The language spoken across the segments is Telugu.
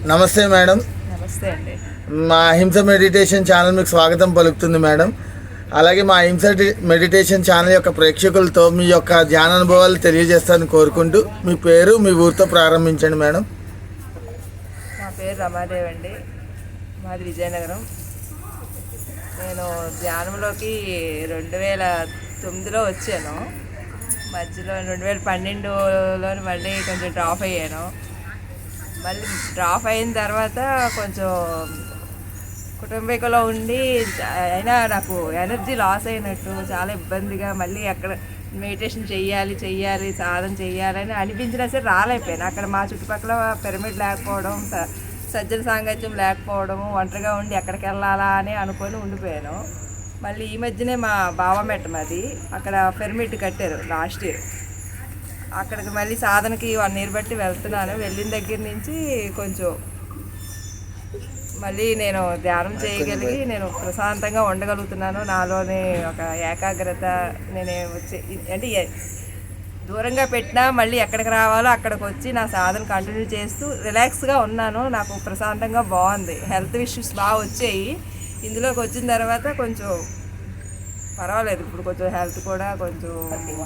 నమస్తే మేడం. నమస్తే అండి. మా అహింస మెడిటేషన్ ఛానల్ మీకు స్వాగతం పలుకుతుంది మేడం. అలాగే మా అహింస మెడిటేషన్ ఛానల్ యొక్క ప్రేక్షకులతో మీ యొక్క ధ్యాన అనుభవాలు తెలియజేస్తారని కోరుకుంటూ మీ పేరు మీ ఊరితో ప్రారంభించండి మేడం. నా పేరు రమాదేవి అండి. మాది విజయనగరం. నేను ధ్యానంలోకి రెండు వేల తొమ్మిదిలో వచ్చాను. మధ్యలో రెండు వేల పన్నెండులో మళ్ళీ కొంచెం డ్రాప్ అయ్యాను. మళ్ళీ డ్రాప్ అయిన తర్వాత కొంచెం కుటుంబీకులో ఉండి అయినా నాకు ఎనర్జీ లాస్ అయినట్టు చాలా ఇబ్బందిగా మళ్ళీ అక్కడ మెడిటేషన్ చెయ్యాలి చెయ్యాలి సాధన చెయ్యాలని అనిపించినా సరే రాలేకపోయాను. అక్కడ మా చుట్టుపక్కల పిరమిడ్ లేకపోవడం స- సజ్జన సాంగత్యం లేకపోవడం ఒంటరిగా ఉండి ఎక్కడికి వెళ్ళాలా అని అనుకొని ఉండిపోయాను. మళ్ళీ ఈ మధ్యనే మా బావమెట్ట మాది అక్కడ పిరమిడ్ కట్టారు లాస్ట్ ఇయర్. అక్కడికి మళ్ళీ సాధనకి వన్ ఇయర్ బట్టి వెళ్తున్నాను. వెళ్ళిన దగ్గర నుంచి కొంచెం మళ్ళీ నేను ధ్యానం చేయగలిగి నేను ప్రశాంతంగా ఉండగలుగుతున్నాను. నాలోని ఒక ఏకాగ్రత నేను వచ్చే అంటే దూరంగా పెట్టినా మళ్ళీ ఎక్కడికి రావాలో అక్కడికి వచ్చి నా సాధన కంటిన్యూ చేస్తూ రిలాక్స్గా ఉన్నాను. నాకు ప్రశాంతంగా బాగుంది. హెల్త్ ఇష్యూస్ బాగా వచ్చాయి. ఇందులోకి వచ్చిన తర్వాత కొంచెం పర్వాలేదు ఇప్పుడు కొంచెం హెల్త్ కూడా కొంచెం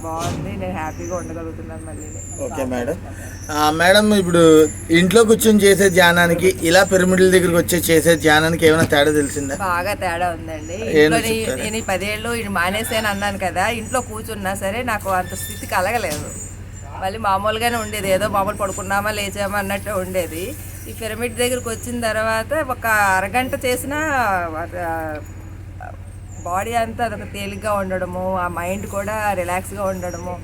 బాగుంది. నేను హ్యాపీగా ఉండగలుగుతున్నాను మళ్ళీ. Okay madam. మేడం ఇప్పుడు ఇంట్లో కూర్చొని చేసే ధ్యానానికి ఇలా పిరమిడ్ల దగ్గరికి వచ్చి చేసే ధ్యానానికి ఏమైనా తేడా తెలిసిందా? బాగా తేడా ఉందండి? నేను ఈ పదేళ్ళు ఇది మానేసాను అన్నాను కదా ఇంట్లో కూర్చున్నా సరే నాకు అంత స్థితి కలగలేదు. మళ్ళీ మామూలుగానే ఉండేది. ఏదో మామూలు పడుకున్నామా లేచామా అన్నట్టు ఉండేది. ఈ పిరమిడ్ దగ్గరికి వచ్చిన తర్వాత ఒక అరగంట చేసినా బాడీ అంతా అదొక తేలిగ్గా ఉండడము ఆ మైండ్ కూడా రిలాక్స్గా ఉండడము.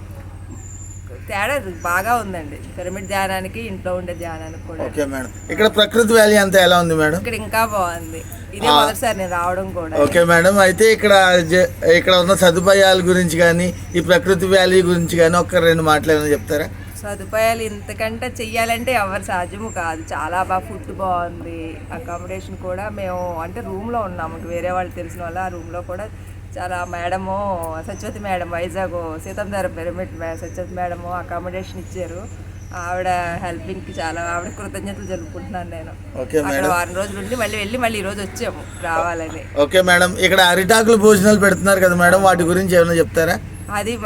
తేడా బాగా ఉందండి. పిరమిడ్ ధ్యానానికి ఇంట్లో ఉండే ధ్యానానికి కూడా. Okay madam. ఇక్కడ ప్రకృతి వ్యాలీ అంతా ఎలా ఉంది మేడం? ఇక్కడ ఇంకా బాగుంది. ఇదే మొదటిసారి నేను రావడం కూడా. Okay madam. అయితే ఇక్కడ ఇక్కడ ఉన్న సదుపాయాల గురించి కానీ ఈ ప్రకృతి వ్యాలీ గురించి కానీ ఒక రెండు మాటలు ఏమైనా చెప్తారా? సదుపాయాలు ఇంతకంటే చెయ్యాలంటే ఎవరు సాధ్యము కాదు. చాలా బాగా ఫుడ్ బాగుంది. అకామిడేషన్ కూడా మేము అంటే రూమ్లో ఉన్నాము. వేరే వాళ్ళు తెలిసిన వాళ్ళు ఆ రూమ్లో కూడా చాలా madam Satyavathi madam Vizag Seethammadhara pyramid మే- సత్యవతి మేడము అకామిడేషన్ ఇచ్చారు. ఆవిడ హెల్పింగ్కి చాలా ఆవిడ కృతజ్ఞతలు జరుపుకుంటున్నాను నేను. అక్కడ వారం రోజులు ఉండి మళ్ళీ వెళ్ళి మళ్ళీ ఈరోజు వచ్చాము రావాలని. Okay madam. ఇక్కడ అరిటాకులు భోజనాలు పెడుతున్నారు కదా మేడం. వాటి గురించి ఏమైనా చెప్తారా? అది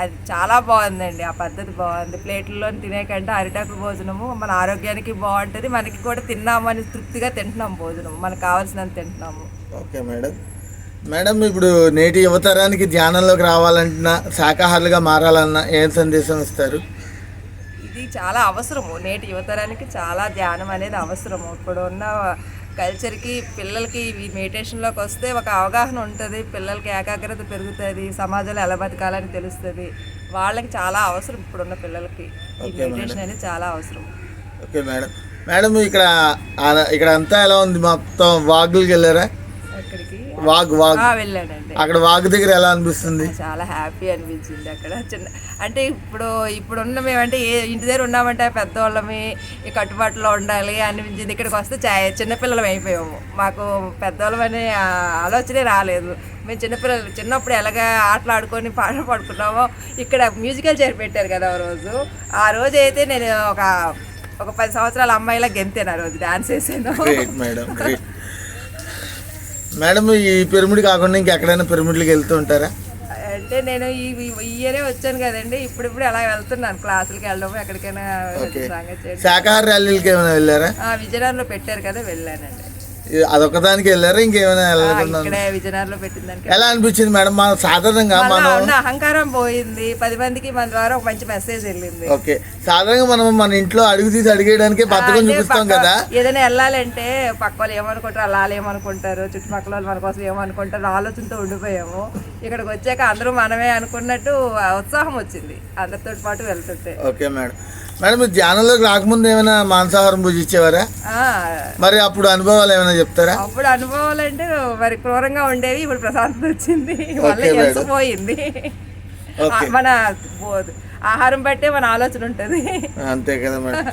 అది చాలా బాగుందండి ఆ పద్ధతి బాగుంది. ప్లేట్లలో తినే కంటే అరిటాకు భోజనము మన ఆరోగ్యానికి బాగుంటుంది మనకి కూడా తిన్నాము అని తృప్తిగా తింటున్నాం భోజనం మనకు కావాల్సినంత తింటున్నాము. Okay madam. మేడం ఇప్పుడు నేటి యువతరానికి ధ్యానంలోకి రావాలన్నా శాకాహారులుగా మారాలన్నా ఏం సందేశం ఇస్తారు? ఇది చాలా అవసరము. నేటి యువతరానికి చాలా ధ్యానం అనేది అవసరము. ఇప్పుడు ఉన్న కల్చర్కి పిల్లలకి ఈ మెడిటేషన్లోకి వస్తే ఒక అవగాహన ఉంటుంది. పిల్లలకి ఏకాగ్రత పెరుగుతుంది. సమాజంలో ఎలా బతకాలని తెలుస్తుంది. వాళ్ళకి చాలా అవసరం ఇప్పుడున్న పిల్లలకి. ఈ మెడిటేషన్ అనేది చాలా అవసరం. Okay madam. మేడం ఇక్కడ ఇక్కడ అంతా ఎలా ఉంది? మొత్తం వాగులకి వెళ్ళారా? అక్కడికి వాగ్ వాగ్. వెళ్ళానండి అక్కడ వాగు దగ్గర ఎలా అనిపిస్తుంది? చాలా హ్యాపీ అనిపించింది అక్కడ. చిన్న అంటే ఇప్పుడు ఇప్పుడు ఉన్న మేమంటే ఏ ఇంటి దగ్గర ఉన్నామంటే పెద్దవాళ్ళమి ఈ కట్టుబాటులో ఉండాలి అనిపించింది. ఇక్కడికి వస్తే చా చిన్నపిల్లలం అయిపోయాము. మాకు పెద్దవాళ్ళం అనే ఆ ఆలోచనే రాలేదు. మేము చిన్నపిల్లలు చిన్నప్పుడు ఎలాగ ఆటలు ఆడుకొని పాటలు పాడుకున్నామో ఇక్కడ మ్యూజికల్ చైర్ పెట్టారు కదా ఆ రోజు. ఆ రోజు అయితే నేను ఒక ఒక పది సంవత్సరాల అమ్మాయిలా గెంతాను ఆ రోజు. డాన్స్ వేసాను. మేడం ఈ పిరమిడ్ కాకుండా ఇంకెక్కడైనా పిరమిడ్లకి వెళ్తూ ఉంటారా? అంటే నేను ఈ ఈ ఇయరే వచ్చాను కదండి. ఇప్పుడిప్పుడు అలా వెళ్తున్నాను. క్లాసులకి వెళ్ళడం ఎక్కడికైనా సంగతి. శాకాహార ర్యాలీలకి ఏమైనా వెళ్ళారా? ఆ, విజయనగరంలో పెట్టారు కదా వెళ్ళానండి. అదొక్కదానికి వెళ్ళారా? ఇంకేమైనా వెళ్ళకుండా? ఇక్కడే విజయనగరంలో పెట్టిందానికి ఎలా అనిపించింది మేడం? మన సాధారణంగా మనం ఉన్న అహంకారం పోయింది. పది మందికి మన ద్వారా ఒక మంచి మెసేజ్ వెళ్ళింది. ఓకే. సాధారణంగా మనం మన ఇంట్లో అడుగు తీసి అడిగేయడానికి అంటే చూపిస్తాం పక్క- కదా? ఏదైనా వెళ్ళాలంటే పక్క వాళ్ళు ఏమనుకుంటారు అలా ఏమనుకుంటారు చుట్టుపక్కల వాళ్ళు మన కోసం ఏమనుకుంటారు ఆలోచనతో ఉండిపోయాము. ఇక్కడికి వచ్చాక అందరూ మనమే అనుకున్నట్టు ఉత్సాహం వచ్చింది. అందరితో పాటు వెళ్తుంటే. Okay madam. మేడం మీరు ధ్యానంలోకి రాకముందు ఏమైనా మాంసాహారం భుజించేవారా ఆ, మరి అప్పుడు అనుభవాలు ఏమైనా చెప్తారా? అప్పుడు అనుభవాలు అంటే మరి క్రూరంగా ఉండేవి ఇప్పుడు ప్రశాంతత వచ్చింది. మళ్ళీ ఓకే. మన ఆహారం బట్టే మన ఆలోచన ఉంటుంది. అంతే కదా మేడం.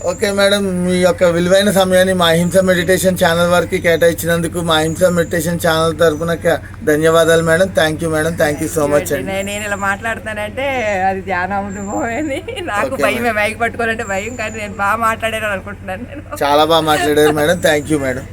ఓకే మేడం మీ యొక్క విలువైన సమయాన్ని మా హింస మెడిటేషన్ ఛానల్ వారికి కేటాయించినందుకు మా హింస మెడిటేషన్ ఛానల్ తరపున క- ధన్యవాదాలు madam. Thank you madam. Thank you so much అండి. నేను ఇలా మాట్లాడుతానంటే అది ధ్యానం అనుభవమని నాకు భయం మైక్ పట్టుకోవాలంటే భయం కానీ నేను బాగా మాట్లాడాను అనుకుంటున్నాను నేను. చాలా బాగా మాట్లాడారు మేడం. Thank you madam.